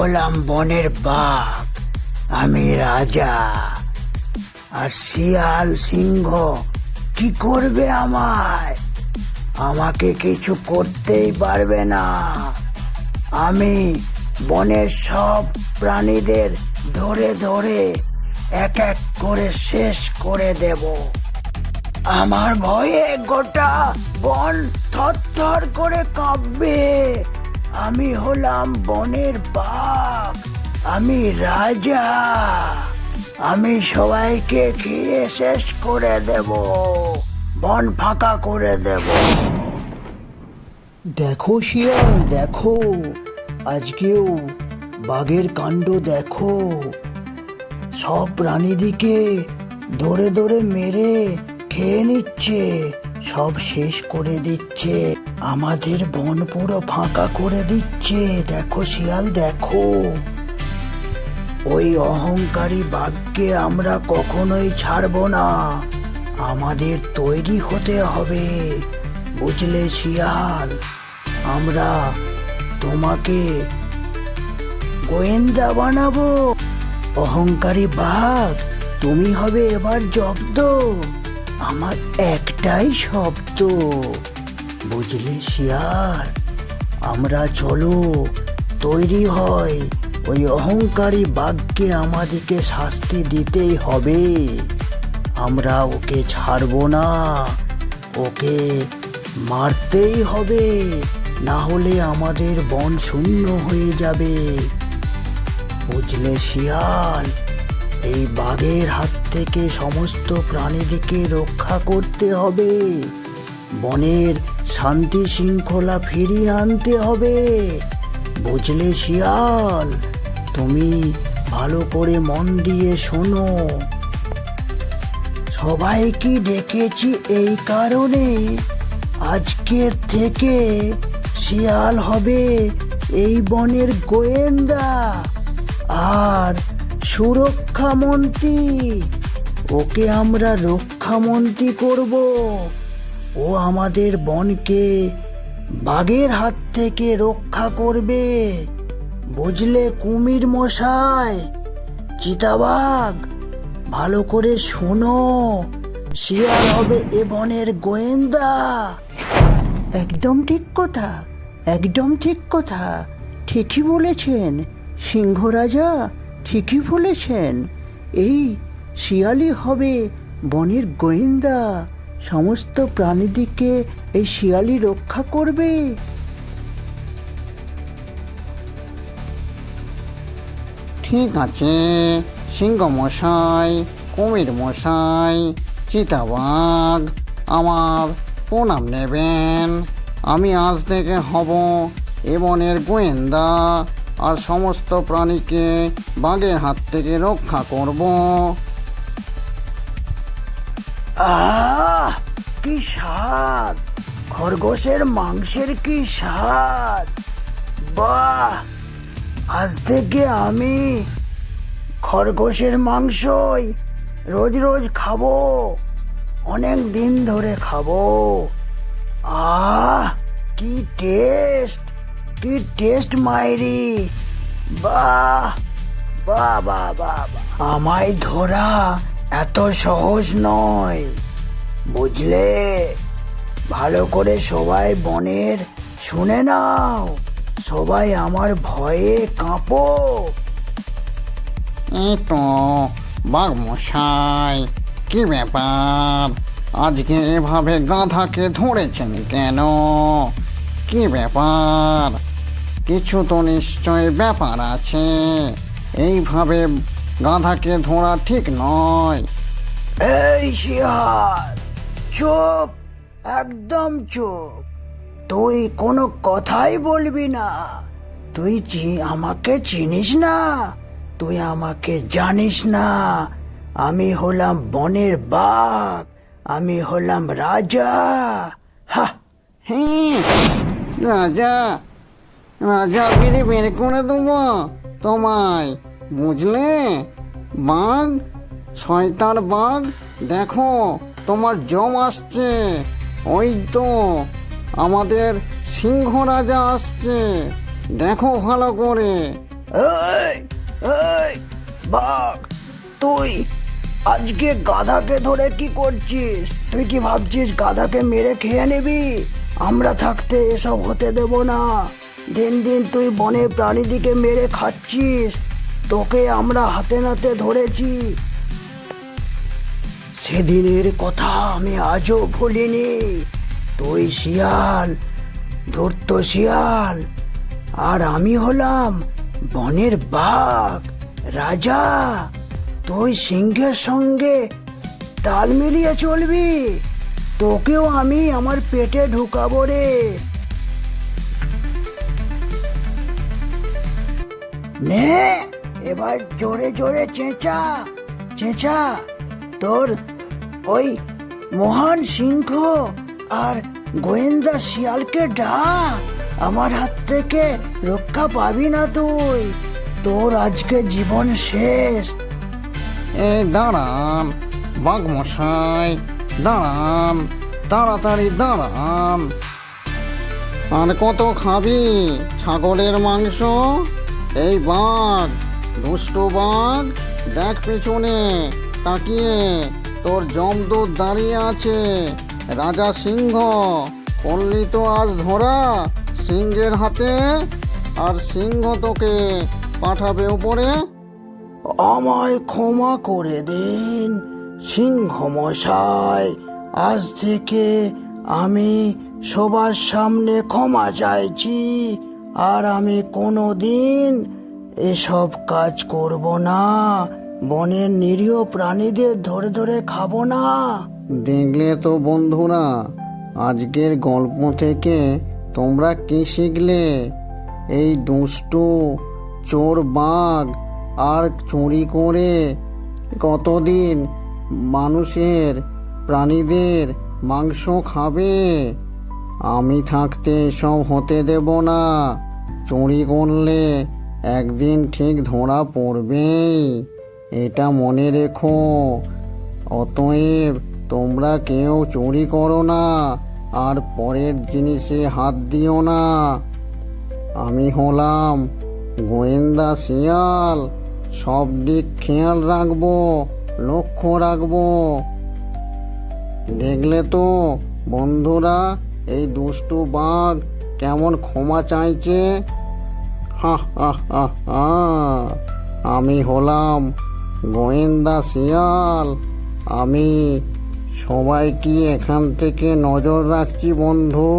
হলাম বনের বাঘ। আমি রাজা। আর শিয়াল সিংহ, কি করবে আমায়? আমাকে কিছু করতেই পারবে না। আমি বনের সব প্রাণীদের ধরে ধরে এক এক করে শেষ করে দেব। আমার ভয়ে গোটা বন থরথর করে কাঁপবে। আমি হলাম বনের বাঘ। আমি রাজা। আমি সবাইকে খেয়ে শেষ করে দেব। বন ফাঁকা করে দেব। দেখো শিয়াল, দেখো। আজকেও বাঘের কাণ্ড দেখো। সব প্রাণীদিকে ধরে ধরে মেরে খেয়ে নিচ্ছে, সব শেষ করে দিচ্ছে। আমাদের বন পুরো ফাঁকা করে দিচ্ছে। দেখো শিয়াল, দেখো। ওই অহংকারী বাঘকে আমরা কখনোই ছাড়বো না। আমাদের তৈরি হতে হবে, বুঝলে শিয়াল? আমরা তোমাকে গোয়েন্দা বানাবো। অহংকারী বাঘ, তুমি হবে এবার জব্দ। আমার একটাই শব্দ। বুঝলে শিয়ার আমরা চলো, তৈরি হয়। ওই অহংকারী বাঘকে আমাদেরকে শাস্তি দিতেই হবে। আমরা ওকে ছাড়বো না। ওকে মারতেই হবে না হলে আমাদের বন শূন্য হয়ে যাবে। বুঝলে শিয়াল? এই বাঘের হাত থেকে সমস্ত প্রাণীদেরকে রক্ষা করতে হবে। বনের শান্তি শৃঙ্খলা ফিরিয়ে আনতে হবে। বুঝলে শিয়াল? তুমি ভালো করে মন দিয়ে শোনো। সবাইকে ডেকেছি এই কারণে আজকের থেকে শিয়াল হবে এই বনের গোয়েন্দা আর সুরক্ষা মন্ত্রী ওকে আমরা রক্ষা মন্ত্রী করব। ও আমাদের বনকে বাঘের হাত থেকে রক্ষা করবে। বুঝলে কুমির মশাই? চিতাবাঘ, ভালো করে শোনো শিয়াল হবে এ বনের গোয়েন্দা। একদম ঠিক কথা, একদম ঠিক কথা, ঠিকই বলেছেন। সিংহ রাজা ঠিকই বলেছেন। এই শিয়ালই হবে বনের গোয়েন্দা। সমস্ত প্রাণীদিকে এই শিয়ালই রক্ষা করবে। ঠিক আছে, সিংহ মশাই, কুমির মশাই, চিতাবাঘ, আমার প্রণাম নেবেন। আমি আজ থেকে হব এ বনের গোয়েন্দা আর সমস্ত প্রাণীকে বাঘের হাত থেকে রক্ষা করব। আহ, কি স্বাদ। খরগোশের মাংসের কি স্বাদ। বাহ, আজ থেকে আমি খরগোশের মাংসই রোজ রোজ খাব। অনেক দিন ধরে খাব। আহ, কি টেস্ট কি টেস্ট মাইরি। বাহ বাহ বাহ বাহ। আমায় ধরা এত সহজ নয়। বুঝলে? ভালো করে সবাই বনের শুনে নাও। সবাই আমার ভয়ে কাঁপো। এই তো বাঘ মশাই কি ব্যাপার? আজকে এভাবে গাধাকে ধরেছেন কেন? কি ব্যাপার? কিছু তো নিশ্চয় ব্যাপার আছে। এইভাবে গাধাকে ধরা ঠিক নয়। এই শিয়াল, চুপ, একদম চুপ। তুই কোনো কথাই বলবি না। তুই চি- আমাকে চিনিস না? তুই আমাকে জানিস না। আমি হলাম বনের বাঘ, আমি হলাম রাজা। হা রাজা রাজা গিরি বের করে দেবো তোমায়। বুঝলে? বাঘ, শয়তান বাঘ, দেখো, তোমার জম আসছে। ওই তো, আমাদের সিংহ রাজা আসছে। দেখো ভালো করে। বাঘ, তুই আজকে গাধাকে ধরে কি করছিস? তুই কি ভাবছিস গাধাকে মেরে খেয়ে নিবি? আমরা থাকতে এসব হতে দেব না। দিন দিন তুই বনে প্রাণীদিকে মেরে খাচ্ছিস। তোকে আমরা হাতে নাতে ধরেছি। সেদিনের কথা আমি আজও ভুলিনি। তুই শিয়াল, ধূর্ত শিয়াল, আর আমি হলাম বনের বাঘ, রাজা। তুই সিংহের সঙ্গে তাল মিলিয়ে চলবি। তোকেও আমি আমার পেটে ঢুকাবো রে। নে। এবার জোরে জোরে চেঁচা চেঁচা। তোর ওই মহান সিংহ আর গোয়েন্দা শিয়ালকে ডাক। আমার হাত থেকে রক্ষা পাবি না তুই। তোর আজকে জীবন শেষ। এই দাঁড়ান বাঘ মশাই দাঁড়ান, তাড়াতাড়ি দাঁড়ান। আর কত খাবি? ছাগলের মাংস, এই বাঘ। দুষ্ট বাঘ, দেখ পেছনে, তাকিয়ে, তোর জমদূত দাঁড়িয়ে আছে, রাজা সিংহ, পল্লী তো আজ ধরা, সিংহের হাতে, আর সিংহ তোকে পাঠাবে উপরে। আমায় ক্ষমা করে দিন, সিংহ মশাই, আজ থেকে আমি সবার সামনে ক্ষমা চাইছি, আর আমি কোনো দিন এসব কাজ করব না। বনের নিরীহ প্রাণীদের ধরে ধরে খাব না। দেখলে তো বন্ধুরা, আজকের গল্প থেকে তোমরা কি শিখলে? এই দুষ্টু, চোর বাঘ আর চুরি করে কতদিন মানুষের প্রাণীদের মাংস খাবে? আমি থাকতে সব হতে দেব না। চুরি করলে একদিন ঠিক ধরা পড়বেই এটা মনে রেখো। অতএব তোমরা কেউ চুরি করো না, আর পরের জিনিসে হাত দিও না। আমি হলাম গোয়েন্দা শিয়াল, সব দিক খেয়াল রাখব, লক্ষ্য রাখব। দেখলে তো বন্ধুরা, এই দুষ্টু বাঘ কেমন ক্ষমা চাইছে। আমি হলাম গোয়েন্দা শিয়াল। আমি সবাইকে এখান থেকে নজর রাখছি বন্ধু।